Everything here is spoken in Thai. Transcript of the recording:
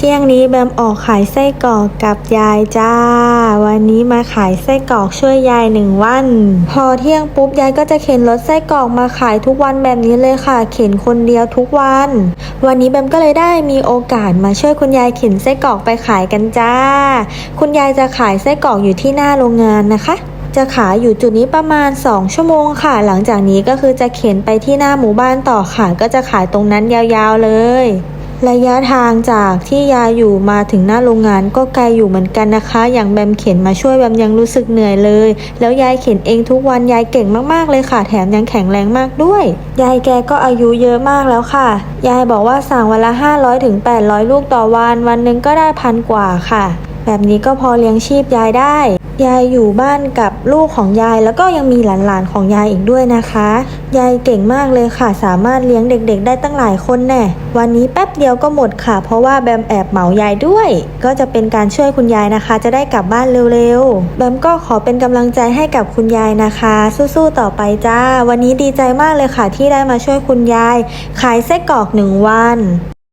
เที่ยงนี้แบมออกขายไส้กรอกกับยายจ้า วันนี้มาขายไส้กรอกช่วยยายหนึ่งวัน พอเที่ยงปุ๊บยายก็จะเข็นรถไส้กรอกมาขายทุกวันแบบนี้เลยค่ะ เข็นคนเดียวทุกวัน วันนี้แบมก็เลยได้มีโอกาสมาช่วยคุณยายเข็นไส้กรอกไปขายกันจ้า คุณยายจะขายไส้กรอกอยู่ที่หน้าโรงงานนะคะจะขายอยู่จุดนี้ประมาณ 2 ชั่วโมงค่ะ หลังจากนี้ก็คือจะเข็นไปที่หน้าหมู่บ้านต่อค่ะ ก็จะขายตรงนั้นยาวๆเลย ระยะทางจากที่ยายอยู่มาถึงหน้าโรงงานก็ไกลอยู่เหมือนกันนะคะ อย่างแบมเข็นมาช่วยแบมยังรู้สึกเหนื่อยเลย แล้วยายเข็นเองทุกวันยายเก่งมากๆเลยค่ะ แถมยังแข็งแรงมากด้วย ยายแกก็อายุเยอะมากแล้วค่ะ ยายบอกว่าสั่งวันละ 500ถึง800 ลูกต่อวัน วันหนึ่งก็ได้พันกว่าค่ะ แบบนี้ก็พอเลี้ยงชีพยายได้ ยายอยู่บ้านกับลูกของยายแล้วก็ยังมีหลานๆของยายอีกด้วยนะคะ ยายเก่งมากเลยค่ะ สามารถเลี้ยงเด็กๆ ได้ตั้งหลายคนแน่ วันนี้แป๊บเดียวก็หมดค่ะ เพราะว่าแบมแอบเหมายายด้วย ก็จะเป็นการช่วยคุณยายนะคะ จะได้กลับบ้านเร็วๆ แบมก็ขอเป็นกำลังใจให้กับคุณยายนะคะ สู้ๆต่อไปจ้า วันนี้ดีใจมากเลยค่ะที่ได้มาช่วยคุณยาย ขายไส้กรอกหนึ่งวัน